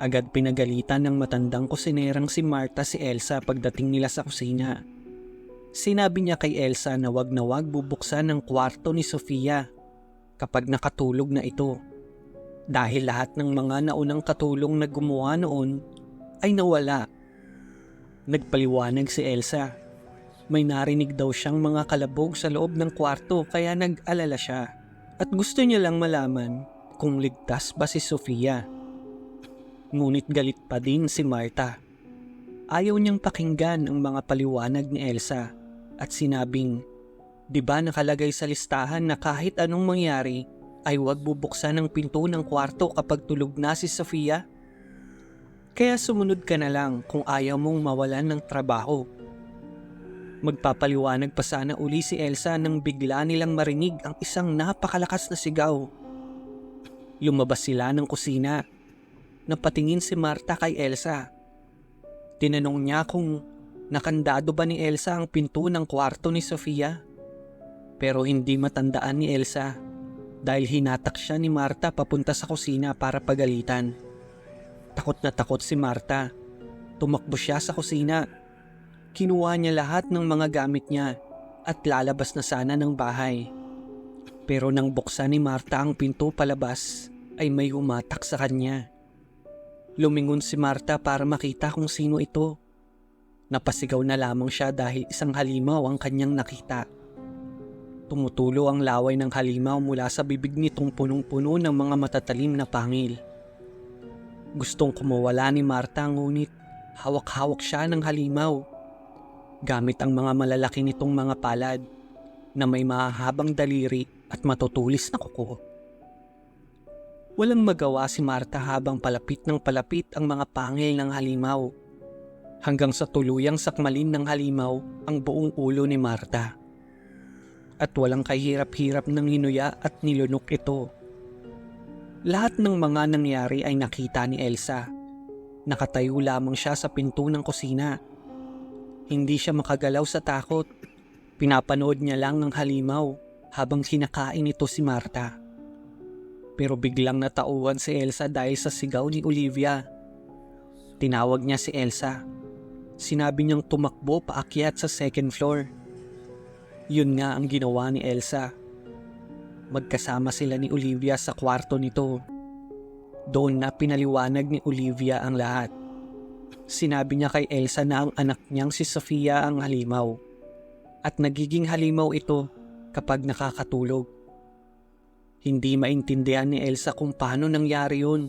Agad pinagalitan ng matandang kusinerang si Marta si Elsa pagdating nila sa kusina. Sinabi niya kay Elsa na wag na wag bubuksan ng kwarto ni Sofia kapag nakatulog na ito. Dahil lahat ng mga naunang katulong na gumawa noon ay nawala. Nagpaliwanag si Elsa. May narinig daw siyang mga kalabog sa loob ng kwarto kaya nag-alala siya. At gusto niya lang malaman kung ligtas ba si Sofia. Ngunit galit pa din si Marta. Ayaw niyang pakinggan ang mga paliwanag ni Elsa at sinabing, Di ba nakalagay sa listahan na kahit anong mangyari ay huwag bubuksan ang pinto ng kwarto kapag tulog na si Sofia? Kaya sumunod ka na lang kung ayaw mong mawalan ng trabaho. Magpapaliwanag pa sana uli si Elsa nang bigla nilang marinig ang isang napakalakas na sigaw. Lumabas sila ng kusina. Napatingin si Marta kay Elsa. Tinanong niya kung nakandado ba ni Elsa ang pinto ng kwarto ni Sofia. Pero hindi matandaan ni Elsa dahil hinatak siya ni Marta papunta sa kusina para pagalitan. Takot na takot si Marta. Tumakbo siya sa kusina. Kinuha niya lahat ng mga gamit niya at lalabas na sana ng bahay. Pero nang buksan ni Marta ang pinto palabas ay may umatak sa kanya. Lumingon si Marta para makita kung sino ito. Napasigaw na lamang siya dahil isang halimaw ang kanyang nakita. Tumutulo ang laway ng halimaw mula sa bibig nitong punong-puno ng mga matatalim na pangil. Gustong kumawala ni Marta ngunit hawak-hawak siya ng halimaw. Gamit ang mga malalaki nitong mga palad na may mahahabang daliri at matutulis na kuko. Walang magawa si Marta habang palapit ng palapit ang mga pangil ng halimaw. Hanggang sa tuluyang sakmalin ng halimaw ang buong ulo ni Marta. At walang kahirap-hirap ng hinuya at nilunok ito. Lahat ng mga nangyari ay nakita ni Elsa. Nakatayo lamang siya sa pinto ng kusina. Hindi siya makagalaw sa takot. Pinapanood niya lang ng halimaw habang kinakain ito si Marta. Pero biglang natauhan si Elsa dahil sa sigaw ni Olivia. Tinawag niya si Elsa. Sinabi niyang tumakbo paakyat sa second floor. Yun nga ang ginawa ni Elsa. Magkasama sila ni Olivia sa kwarto nito. Doon na pinaliwanag ni Olivia ang lahat. Sinabi niya kay Elsa na ang anak niyang si Sofia ang halimaw. At nagiging halimaw ito kapag nakakatulog. Hindi maintindihan ni Elsa kung paano nangyari yun.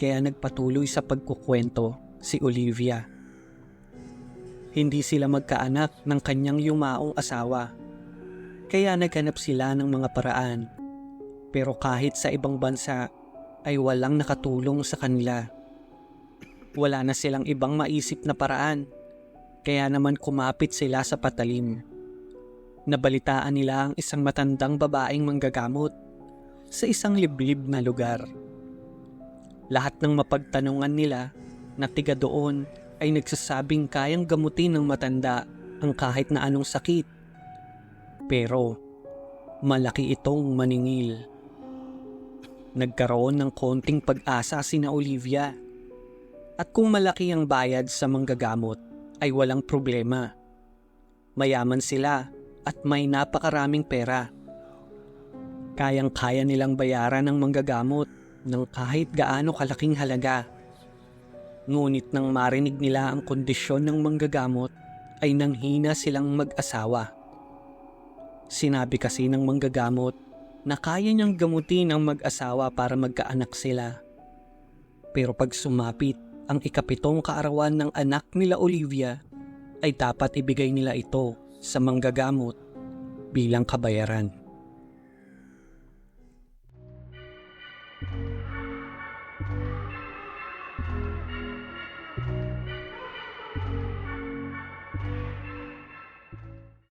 Kaya nagpatuloy sa pagkukwento si Olivia. Hindi sila magkaanak ng kanyang yumaong asawa. Kaya naghanap sila ng mga paraan. Pero kahit sa ibang bansa ay walang nakatulong sa kanila. Wala na silang ibang maisip na paraan. Kaya naman kumapit sila sa patalim. Nabalitaan nila ang isang matandang babaeng manggagamot sa isang liblib na lugar. Lahat ng mapagtanungan nila na tiga doon ay nagsasabing kayang gamutin ng matanda ang kahit na anong sakit. Pero malaki itong maningil. Nagkaroon ng konting pag-asa sina Olivia. At kung malaki ang bayad sa manggagamot ay walang problema. Mayaman sila at may napakaraming pera. Kayang-kaya nilang bayaran ng manggagamot ng kahit gaano kalaking halaga. Ngunit nang marinig nila ang kondisyon ng manggagamot ay nanghina silang mag-asawa. Sinabi kasi ng manggagamot na kaya niyang gamutin ang mag-asawa para magkaanak sila. Pero pag sumapit ang ikapitong kaarawan ng anak nila Olivia ay dapat ibigay nila ito sa manggagamot bilang kabayaran.